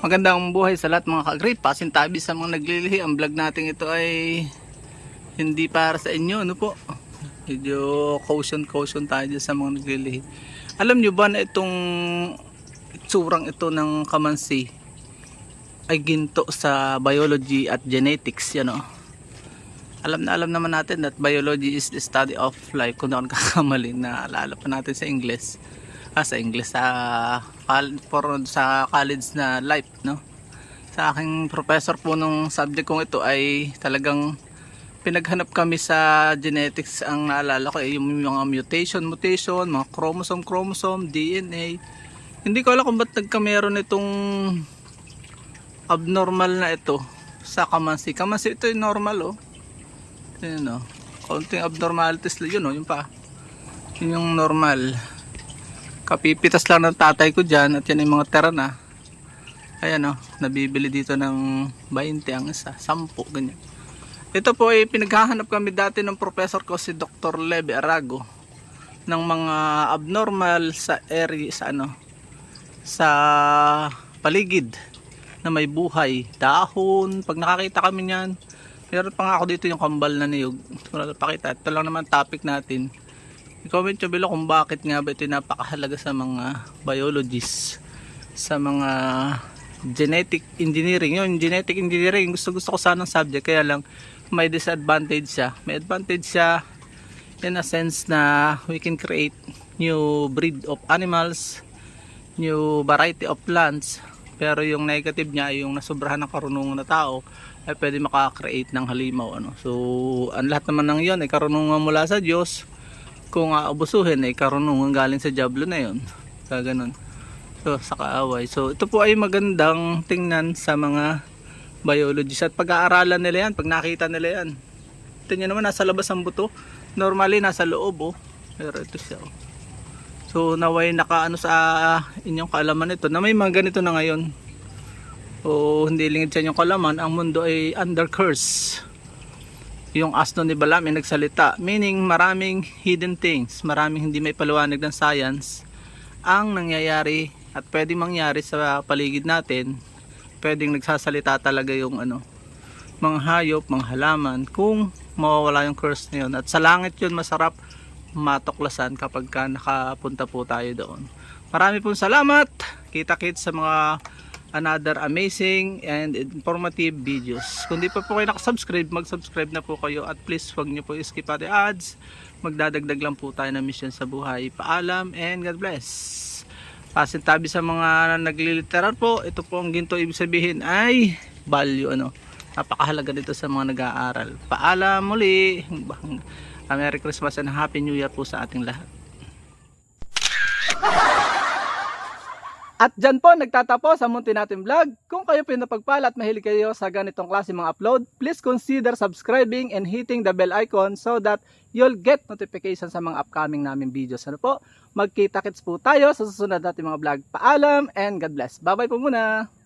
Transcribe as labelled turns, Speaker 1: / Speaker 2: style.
Speaker 1: Magandang buhay sa lahat mga ka-great. Pasintabi sa mga naglilihi. Ang vlog natin ito ay hindi para sa inyo. Ano po? Medyo caution-caution tayo dyan sa mga naglilihi. Alam nyo ba na itong itsurang ito ng kamansi ay ginto sa biology at genetics. Yan o. Alam na alam naman natin that biology is the study of life. Kung ako kakamali na alala pa natin sa English ah, sa English sa for, sa college na life no? Sa aking professor po nung subject kong ito ay talagang pinaghanap kami sa genetics. Ang naalala ko ay yung mga mutation mutation mga chromosome chromosome DNA hindi ko alam kung ba't nagkameron itong abnormal na ito sa kamansi. Kamansi ito yung normal oh. Yun oh. Kaunting abnormalities yun oh. Yung pa. Yun yung normal kapipitas lang ng tatay ko dyan at yan yung mga tera na. Ayan o, nabibili dito ng 20 ang isa, 10 ganyan. Ito po ay pinaghahanap kami dati ng professor ko si Dr. Leve Arago ng mga abnormal sa area sa ano sa paligid na may buhay. Dahon pag nakakita kami niyan. Meron pa nga ako dito yung kambal na niyog. Wala pakita. Ito lang naman topic natin I-comment nyo below kung bakit nga ba ito napakahalaga sa mga biologists, sa mga genetic engineering. Yun, genetic engineering, gusto gusto ko sanang subject, kaya lang may disadvantage siya. May advantage siya in a sense na we can create new breed of animals, new variety of plants, pero yung negative niya yung nasobrahan ng karunungan na tao ay pwede makakreate ng halimaw ano. So, ang lahat naman ng 'yon ay karunungan mula sa Diyos kung aabusuhin ay karunungan galing sa Diablo na yon kaganon so sa kaaway. So ito po ay magandang tingnan sa mga biologists at pag-aaralan nila yan pag nakita nila yan. Ito nyo naman nasa labas ang buto. Normally nasa loob oh. Pero ito siya oh. so naway naka ano sa inyong kaalaman ito na may mga ganito na ngayon. O hindi lingid sa inyong kaalaman ang mundo ay under curse yung asno ni Balaam ay nagsalita meaning maraming hidden things maraming hindi may paliwanag ng science ang nangyayari at pwedeng mangyari sa paligid natin pwedeng nagsasalita talaga yung ano mga hayop, mga halaman kung mawawala yung curse na yun. At sa langit yun masarap matuklasan kapag ka nakapunta po tayo doon. Marami pong salamat! Kita kits sa mga another amazing and informative videos. Kung di pa po kayo nakasubscribe, mag-subscribe na po kayo at please wag niyo po skip pati ads. Magdadagdag lang po tayo ng mission sa buhay. Paalam and God bless. Pasintabi sa mga nagliliteral po, ito po ang ginto ibig sabihin ay value ano. Napakahalaga dito sa mga nag-aaral. Paalam muli. Merry Christmas and Happy New Year po sa ating lahat. At dyan po nagtatapos ang munti natin vlog. Kung kayo pinapagpala at mahilig kayo sa ganitong klase mga upload, please consider subscribing and hitting the bell icon so that you'll get notification sa mga upcoming namin videos. Ano po? Magkita-kits po tayo sa susunod natin mga vlog. Paalam and God bless. Bye-bye po muna!